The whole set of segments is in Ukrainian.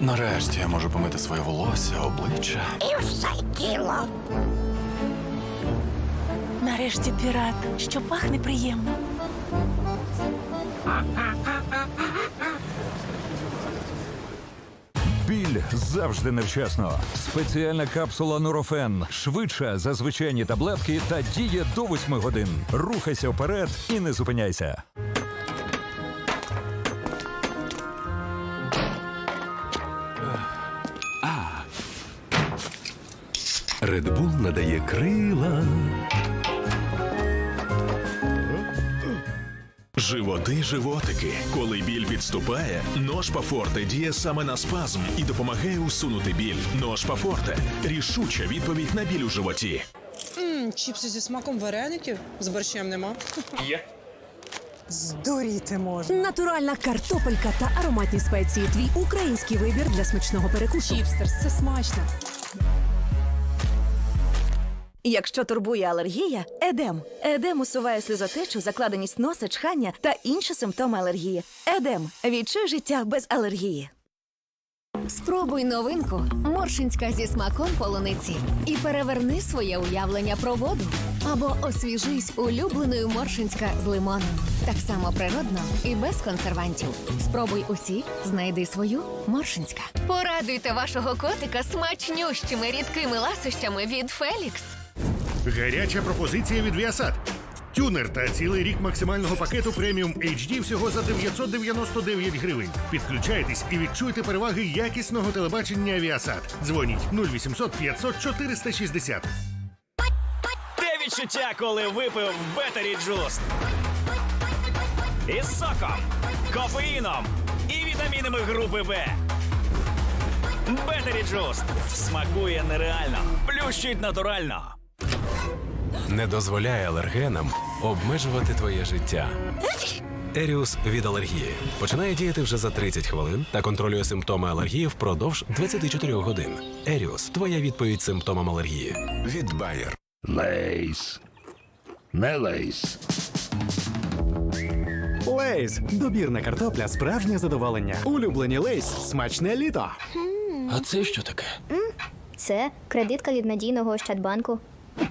Нарешті я можу помити своє волосся, обличчя. І все тіло. Нарешті пірат, що пахне приємно. Біль завжди невчасно. Спеціальна капсула Нурофен швидша за звичайні таблетки та діє до 8 годин. Рухайся вперед і не зупиняйся. Red Bull надає крила. Животи, животики. Коли біль відступає, ножпа Форте діє саме на спазм і допомагає усунути біль. Ножпа Форте рішуча відповідь на біль у животі. М, Чіпси зі смаком вареників з борщем нема. Є. Здуріти можна. Натуральна картопелька та ароматні спеції. Твій український вибір для смачного перекусу. Чіпстерс, це смачно. Якщо турбує алергія, едем. Едем усуває сльозотечу, закладеність носа, чхання та інші симптоми алергії. Едем. Відчуй життя без алергії. Спробуй новинку Моршинська зі смаком полуниці і переверни своє уявлення про воду. Або освіжись улюбленою Моршинська з лимоном. Так само природно і без консервантів. Спробуй усі, знайди свою Моршинська. Порадуйте вашого котика смачнющими рідкими ласощами від Фелікс. Гаряча пропозиція від Viasat. Тюнер та цілий рік максимального пакету преміум HD всього за 999 гривень. Підключайтесь і відчуйте переваги якісного телебачення Viasat. Дзвоніть 0800 500 460. Те відчуття, коли випив Бетері Джуст. Із соком, кофеїном і вітамінами групи Б. Бетері Джуст смакує нереально, плющить натурально. Не дозволяє алергенам обмежувати твоє життя. Еріус від алергії починає діяти вже за 30 хвилин та контролює симптоми алергії впродовж 24 годин. Еріус твоя відповідь симптомам алергії. Від Bayer. Лейс. Не лейс. Лейз добірна картопля, справжнє задоволення. Улюблені Лейз, смачне літо. А це що таке? Це кредитка від надійного Ощадбанку.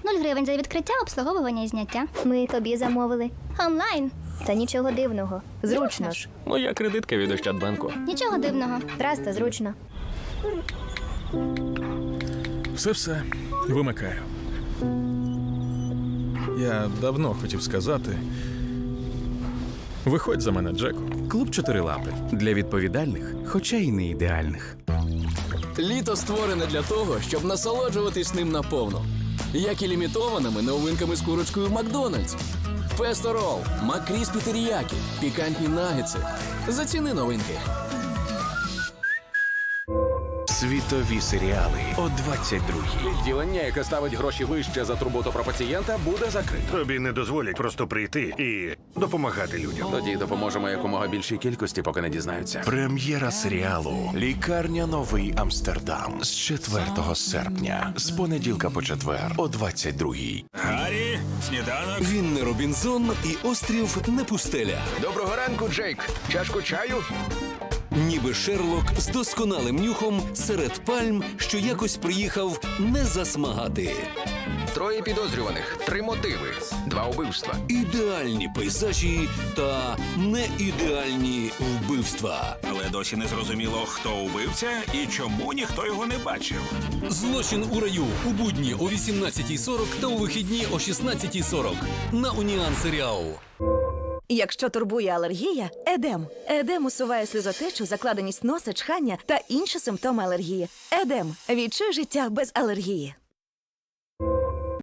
0 гривень за відкриття, обслуговування і зняття. Ми тобі замовили. Онлайн. Та нічого дивного. Зручно ж. Моя кредитка від Ощадбанку. Нічого дивного. Та зручно. Все все вимикаю. Я давно хотів сказати. Виходь за мене, Джеку. Клуб чотирилапи для відповідальних, хоча й не ідеальних. Літо створене для того, щоб насолоджуватись ним наповну. Як і лімітованими новинками з курочкою Макдональдс. Песто Ролл, Макріспі Теріякі, пікантні нагетси. Заціни новинки. Світові серіали о 22-й. Відділення, яке ставить гроші вище за турботу про пацієнта, буде закрите. Тобі не дозволять просто прийти і допомагати людям. Тоді допоможемо якомога більшій кількості, поки не дізнаються. Прем'єра серіалу Лікарня Новий Амстердам з 4 серпня. З понеділка по четвер о 22-й. Гаррі, сніданок. Він не Робінзон і острів не пустеля. Доброго ранку, Джейк. Чашку чаю? Ніби Шерлок з досконалим нюхом серед пальм, що якось приїхав не засмагати. Троє підозрюваних, три мотиви, два убивства. Ідеальні пейзажі та неідеальні вбивства. Але досі не зрозуміло, хто убивця і чому ніхто його не бачив. Злочин у раю у будні о 18.40 та у вихідні о 16.40 на Уніан Серіал. Якщо турбує алергія, едем. Едем усуває сльозотечу, закладеність носа, чхання та інші симптоми алергії. Едем. Відчуй життя без алергії.